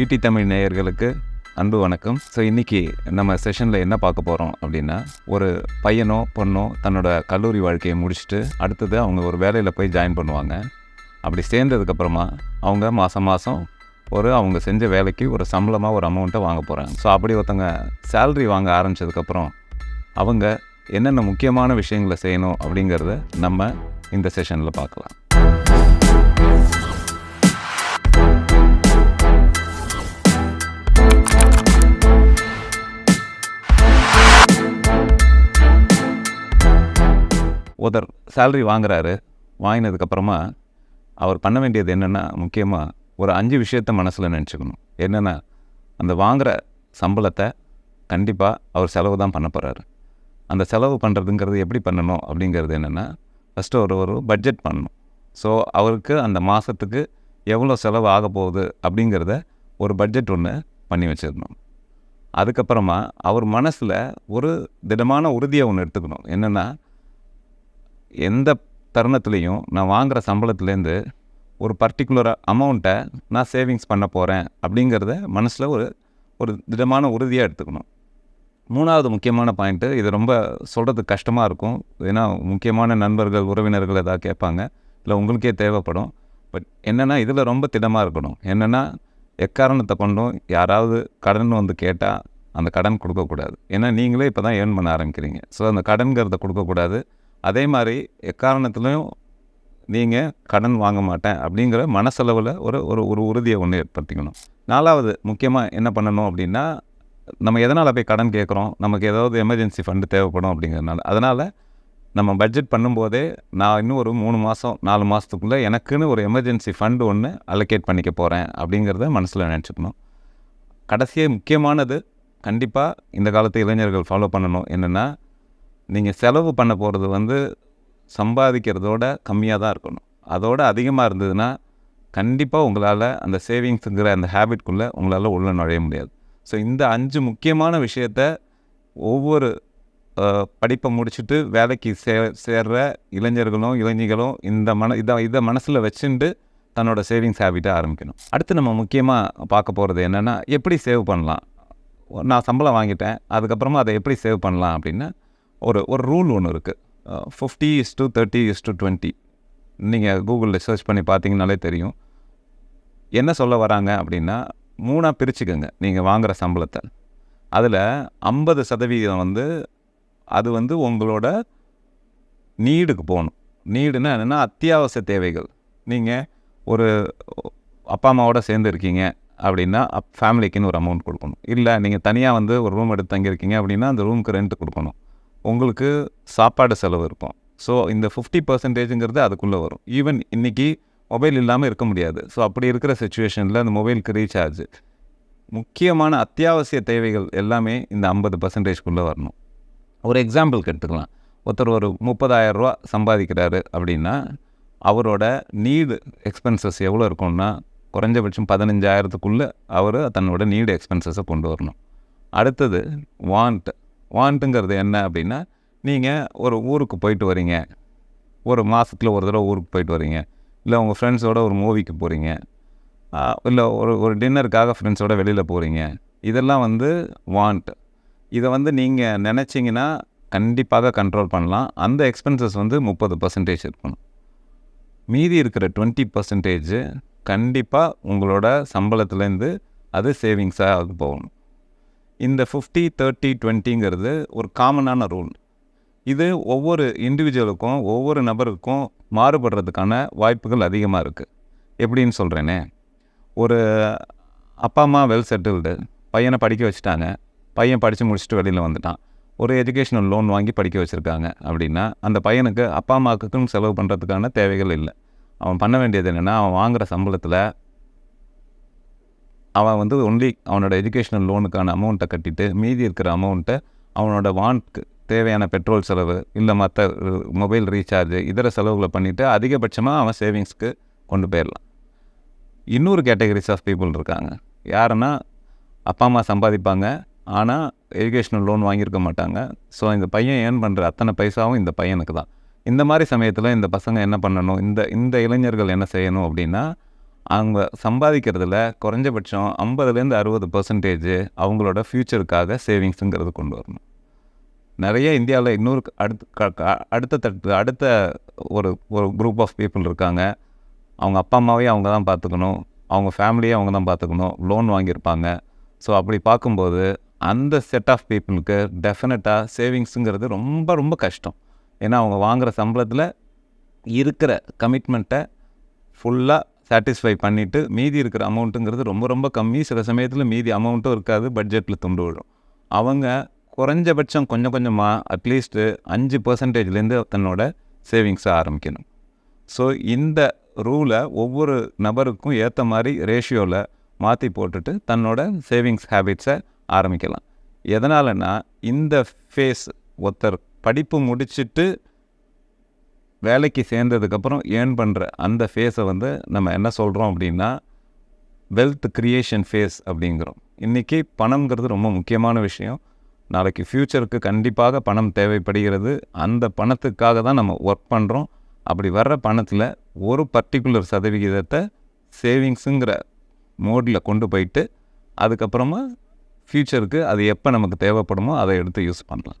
ஈட்டி தமிழ் நேயர்களுக்கு அன்பு வணக்கம். ஸோ இன்றைக்கி நம்ம செஷனில் என்ன பார்க்க போகிறோம் அப்படின்னா ஒரு பையனோ பொண்ணோ தன்னோட கல்லூரி வாழ்க்கையை முடிச்சுட்டு அடுத்தது அவங்க ஒரு வேலையில் போய் ஜாயின் பண்ணுவாங்க. அப்படி சேர்ந்ததுக்கப்புறமா அவங்க மாதம் மாதம் ஒரு அவங்க செஞ்ச வேலைக்கு ஒரு சம்பளமாக ஒரு அமௌண்ட்டை வாங்க போகிறாங்க ஸோ அப்படி ஒருத்தவங்க சேல்ரி வாங்க ஆரம்பித்ததுக்கப்புறம் அவங்க என்னென்ன முக்கியமான விஷயங்களை செய்யணும் அப்படிங்கிறத நம்ம இந்த செஷனில் பார்க்கலாம். ஒருத்தர் சேல்ரி வாங்குறாரு வாங்கினதுக்கப்புறமா அவர் பண்ண வேண்டியது என்னென்னா முக்கியமாக ஒரு அஞ்சு விஷயத்த மனசில் நினச்சிக்கணும். என்னென்னா அந்த வாங்குகிற சம்பளத்தை கண்டிப்பாக அவர் செலவு தான் பண்ண போகிறாரு அந்த செலவு பண்ணுறதுங்கிறது எப்படி பண்ணணும் அப்படிங்கிறது என்னென்னா ஃபஸ்ட்டு ஒரு ஒரு பட்ஜெட் பண்ணணும். ஸோ அவருக்கு அந்த மாதத்துக்கு எவ்வளோ செலவு ஆக போகுது அப்படிங்கிறத ஒரு பட்ஜெட் ஒன்று பண்ணி வச்சிடணும். அதுக்கப்புறமா அவர் மனசில் ஒரு திடமான உறுதியை ஒன்று எடுத்துக்கணும். என்னென்னா எந்த தருணத்துலேயும் நான் வாங்குகிற சம்பளத்துலேருந்து ஒரு பர்டிகுலர் அமௌண்ட்டை நான் சேவிங்ஸ் பண்ண போகிறேன் அப்படிங்கிறத மனசில் ஒரு ஒரு திடமான உறுதியாக எடுத்துக்கணும். மூணாவது முக்கியமான பாயிண்ட்டு இது ரொம்ப சொல்கிறதுக்கு கஷ்டமாக இருக்கும். ஏன்னா முக்கியமான நண்பர்கள் உறவினர்கள் எதாவது கேட்பாங்க. இல்லை உங்களுக்கே தேவைப்படும். பட் என்னென்னா இதில் ரொம்ப திடமாக இருக்கணும். என்னென்னா எக்காரணத்தை கொண்டும் யாராவது கடன் வந்து கேட்டால் அந்த கடன் கொடுக்கக்கூடாது. ஏன்னா நீங்களே இப்போ தான் ஏர்ன் பண்ண ஆரம்பிக்கிறீங்க. ஸோ அந்த கடன்கிறத கொடுக்கக்கூடாது. அதே மாதிரி எக்காரணத்துலையும் நீங்கள் கடன் வாங்க மாட்டேன் அப்படிங்கிற மனசளவில் ஒரு ஒரு ஒரு உறுதியை ஒன்று ஏற்படுத்திக்கணும். நாலாவது முக்கியமாக என்ன பண்ணணும் அப்படின்னா நம்ம எதனால் போய் கடன் கேட்குறோம்? நமக்கு ஏதாவது எமர்ஜென்சி ஃபண்டு தேவைப்படும் அப்படிங்கிறதுனால. அதனால் நம்ம பட்ஜெட் பண்ணும்போதே நான் இன்னும் ஒரு மூணு மாதம் நாலு மாதத்துக்குள்ளே எனக்குன்னு ஒரு எமர்ஜென்சி ஃபண்டு ஒன்று அலோகேட் பண்ணிக்க போகிறேன் அப்படிங்கிறத மனசில் நினச்சிக்கணும். கடைசியாக முக்கியமானது கண்டிப்பாக இந்த காலத்து இளைஞர்கள் ஃபாலோ பண்ணணும். என்னென்னா நீங்கள் செலவு பண்ண போகிறது வந்து சம்பாதிக்கிறதோட கம்மியாக தான் இருக்கணும். அதோட அதிகமாக இருந்ததுன்னா கண்டிப்பாக உங்களால் அந்த சேவிங்ஸுங்கிற அந்த ஹேபிட்குள்ளே உங்களால் உள்ளே நுழைய முடியாது. ஸோ இந்த அஞ்சு முக்கியமான விஷயத்த ஒவ்வொரு படிப்பை முடிச்சுட்டு வேலைக்கு சே சேர்ற இளைஞர்களும் இளைஞர்களும் இந்த மன இதை இதை மனசில் வச்சுட்டு தன்னோட சேவிங்ஸ் ஹேபிட்டை ஆரம்பிக்கணும். அடுத்து நம்ம முக்கியமாக பார்க்க போகிறது என்னென்னா எப்படி சேவ் பண்ணலாம்? நான் சம்பளம் வாங்கிட்டேன் அதுக்கப்புறமா அதை எப்படி சேவ் பண்ணலாம் அப்படின்னா ஒரு ஒரு ரூல் ஒன்று இருக்குது fifty is to thirty is to twenty நீங்கள் கூகுளில் சர்ச் பண்ணி பார்த்தீங்கனாலே தெரியும். என்ன சொல்ல வராங்க அப்படின்னா மூணாக பிரிச்சுக்கோங்க நீங்கள் வாங்குகிற சம்பளத்தை. அதில் ஐம்பது சதவீதம் வந்து அது வந்து உங்களோட நீடுக்கு போகணும். நீடுன்னா என்னென்னா அத்தியாவசிய தேவைகள். நீங்கள் ஒரு அப்பா அம்மாவோட சேர்ந்து இருக்கீங்க அப்படின்னா அப் ஃபேமிலிக்குன்னு ஒரு அமௌண்ட் கொடுக்கணும். இல்லை நீங்கள் தனியாக வந்து ஒரு ரூம் எடுத்து தங்கியிருக்கீங்க அப்படின்னா அந்த ரூமுக்கு ரெண்ட் கொடுக்கணும். உங்களுக்கு சாப்பாடு செலவு இருக்கும். ஸோ இந்த ஃபிஃப்டி பர்சன்டேஜுங்கிறது அதுக்குள்ளே வரும். ஈவன் இன்றைக்கி மொபைல் இல்லாமல் இருக்க முடியாது. ஸோ அப்படி இருக்கிற சுச்சுவேஷனில் அந்த மொபைலுக்கு ரீசார்ஜ் முக்கியமான அத்தியாவசிய தேவைகள் எல்லாமே இந்த ஐம்பது பர்சன்டேஜ்குள்ளே வரணும். ஒரு எக்ஸாம்பிளுக்கு எடுத்துக்கலாம். ஒருத்தர் ஒரு முப்பதாயிரரூவா சம்பாதிக்கிறாரு அப்படின்னா அவரோட நீடு எக்ஸ்பென்சஸ் எவ்வளோ இருக்கும்னா குறைஞ்சபட்சம் பதினஞ்சாயிரத்துக்குள்ளே அவர் தன்னோட நீடு எக்ஸ்பென்சஸை கொண்டு வரணும். அடுத்தது வாண்ட் வாண்ட்டுங்கிறது என்ன அப்படின்னா நீங்கள் ஒரு ஊருக்கு போயிட்டு வரீங்க. ஒரு மாதத்தில் ஒரு தடவை ஊருக்கு போயிட்டு வரீங்க. இல்லை உங்கள் ஃப்ரெண்ட்ஸோட ஒரு மூவிக்கு போகிறீங்க இல்லை ஒரு ஒரு டின்னருக்காக ஃப்ரெண்ட்ஸோட வெளியில் போகிறீங்க இதெல்லாம் வந்து வாண்ட் இதை வந்து நீங்கள் நினச்சிங்கன்னா கண்டிப்பாக கண்ட்ரோல் பண்ணலாம். அந்த எக்ஸ்பென்சஸ் வந்து முப்பது பர்சன்டேஜ் இருக்கணும். மீதி இருக்கிற டுவெண்ட்டி பர்சன்டேஜ் கண்டிப்பாக உங்களோட சம்பளத்துலேருந்து அது சேவிங்ஸாக போகணும். இந்த ஃபிஃப்டி தேர்ட்டி டுவெண்ட்டிங்கிறது ஒரு காமனான ரூல் இது ஒவ்வொரு இண்டிவிஜுவலுக்கும் ஒவ்வொரு நபருக்கும் மாறுபடுறதுக்கான வாய்ப்புகள் அதிகமாக இருக்குது எப்படின்னு சொல்கிறேனே ஒரு அப்பா அம்மா வெல் செட்டில்டு பையனை படிக்க வச்சுட்டாங்க. பையன் படித்து முடிச்சுட்டு வெளியில் வந்துட்டான். ஒரு எஜுகேஷனல் லோன் வாங்கி படிக்க வச்சுருக்காங்க அப்படின்னா அந்த பையனுக்கு அப்பா அம்மாவுக்குன்னு செலவு பண்ணுறதுக்கான தேவைகள் இல்லை. அவன் பண்ண வேண்டியது என்னென்னா அவன் வாங்குகிற சம்பளத்தில் அவன் வந்து ஒன்லி அவனோட எஜுகேஷனல் லோனுக்கான அமௌண்ட்டை கட்டிட்டு மீதி இருக்கிற அமௌண்ட்டை அவனோட வான்க்கு தேவையான பெட்ரோல் செலவு இல்லை மற்ற மொபைல் ரீசார்ஜ் இதர செலவுகளை பண்ணிவிட்டு அதிகபட்சமாக அவன் சேவிங்ஸ்க்கு கொண்டு போயிடலாம். இன்னொரு கேட்டகரிஸ் ஆஃப் பீப்புள் இருக்காங்க. யாருன்னா அப்பா அம்மா சம்பாதிப்பாங்க. ஆனால் எஜுகேஷனல் லோன் வாங்கியிருக்க மாட்டாங்க. ஸோ இந்த பையன் ஏர்ன் பண்ணுற அத்தனை பைசாவும் இந்த பையனுக்கு தான். இந்த மாதிரி சமயத்தில் இந்த பசங்க என்ன பண்ணணும்? இந்த இந்த இளைஞர்கள் என்ன செய்யணும் அப்படின்னா அவங்க சம்பாதிக்கிறதுல குறைஞ்சபட்சம் ஐம்பதுலேருந்து அறுபது பர்சன்டேஜ் அவங்களோட ஃப்யூச்சருக்காக சேவிங்ஸுங்கிறது கொண்டு வரணும். நிறைய இந்தியாவில் இன்னொரு அடுத்த க- க- அடுத்த தட்டு அடுத்த ஒரு ஒரு குரூப் ஆஃப் பீப்புள் இருக்காங்க. அவங்க அப்பா அம்மாவே அவங்க தான் பார்த்துக்கணும். அவங்க ஃபேமிலியே அவங்க தான் பார்த்துக்கணும். லோன் வாங்கியிருப்பாங்க. ஸோ அப்படி பார்க்கும்போது அந்த செட் ஆஃப் பீப்புளுக்கு டெஃபினட்டாக சேவிங்ஸுங்கிறது ரொம்ப ரொம்ப கஷ்டம். ஏன்னா அவங்க வாங்குகிற சம்பளத்தில் இருக்கிற கமிட்மெண்ட்டை ஃபுல்லாக சாட்டிஸ்ஃபை பண்ணிவிட்டு மீதி இருக்கிற அமௌண்ட்டுங்கிறது ரொம்ப ரொம்ப கம்மி. சில சமயத்தில் மீதி அமௌண்ட்டும் இருக்காது பட்ஜெட்டில் துண்டு விடும் அவங்க குறைஞ்சபட்சம் கொஞ்சம் கொஞ்சமாக அட்லீஸ்ட்டு அஞ்சு பர்சன்டேஜ்லேருந்து தன்னோட சேவிங்ஸை ஆரம்பிக்கணும். ஸோ இந்த ரூலை ஒவ்வொரு நபருக்கும் ஏற்ற மாதிரி ரேஷியோவில் மாற்றி போட்டுட்டு தன்னோட சேவிங்ஸ் ஹேபிட்ஸை ஆரம்பிக்கலாம். எதனாலன்னா இந்த ஃபேஸ் ஒருத்தர் படிப்பு முடிச்சுட்டு வேலைக்கு சேர்ந்ததுக்கப்புறம் ஏர்ன் பண்ணுற அந்த ஃபேஸை வந்து நம்ம என்ன சொல்கிறோம் அப்படின்னா வெல்த் க்ரியேஷன் ஃபேஸ் அப்படிங்கிறோம். இன்றைக்கி பணம்ங்கிறது ரொம்ப முக்கியமான விஷயம். நாளைக்கு ஃப்யூச்சருக்கு கண்டிப்பாக பணம் தேவைப்படுகிறது. அந்த பணத்துக்காக தான் நம்ம ஒர்க் பண்ணுறோம் அப்படி வர்ற பணத்தில் ஒரு பர்டிகுலர் சதவிகிதத்தை சேவிங்ஸுங்கிற மோடில் கொண்டு போயிட்டு அதுக்கப்புறமா ஃப்யூச்சருக்கு அது எப்போ நமக்கு தேவைப்படுமோ அதை எடுத்து யூஸ் பண்ணலாம்.